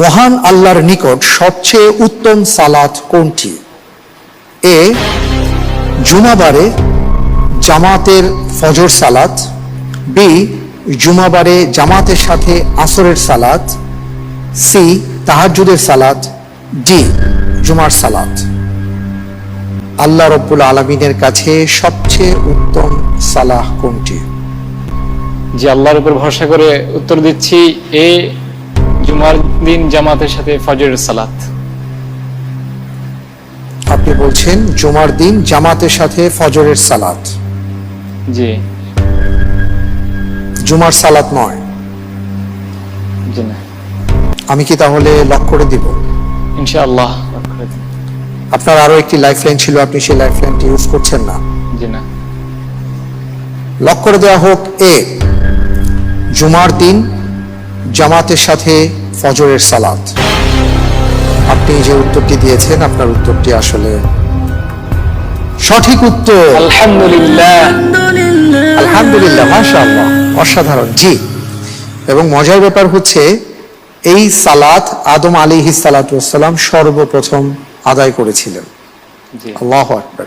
মহান আল্লাহর নিকট সবচেয়ে উত্তম সালাত কোনটি? এ, জুমাবারে জামাতের ফজর সালাত, বি, জুমাবারে জামাতের সাথে আসরের সালাত, সি, তাহাজ্জুদের সালাত, ডি, জুমার সালাত। আল্লাহ রব্বুল আলমিনের কাছে সবচেয়ে উত্তম সালাহ কোনটি? যে আল্লাহর উপর ভরসা করে উত্তর দিচ্ছি, এ জুমার দিন জামাতের সাথে ফজরের সালাত। আপনি বলছেন জুমার দিন জামাতের সাথে ফজরের সালাত। জি। জুমার সালাত নয়। জি না। আমি কি তাহলে লক করে দিব? ইনশাআল্লাহ আপনার আরও একটি লাইফলাইন ছিল আপনি সেই লাইফ লাইনটি ইউজ করছেন না। জি না। লক করে দেওয়া হোক এ জুমার দিন জামাতের সাথে ফজরের সালাত। আপনি যে উত্তরটি দিয়েছেন আপনার উত্তরটি আসলে সঠিক উত্তর। আলহামদুলিল্লাহ। আলহামদুলিল্লাহ মাশাআল্লাহ অসাধারণ জি। এবং মজার ব্যাপার হচ্ছে এই সালাত আদম আলী সালাতাম সর্বপ্রথম আদায় করেছিলেন। জি। আল্লাহ আকবার।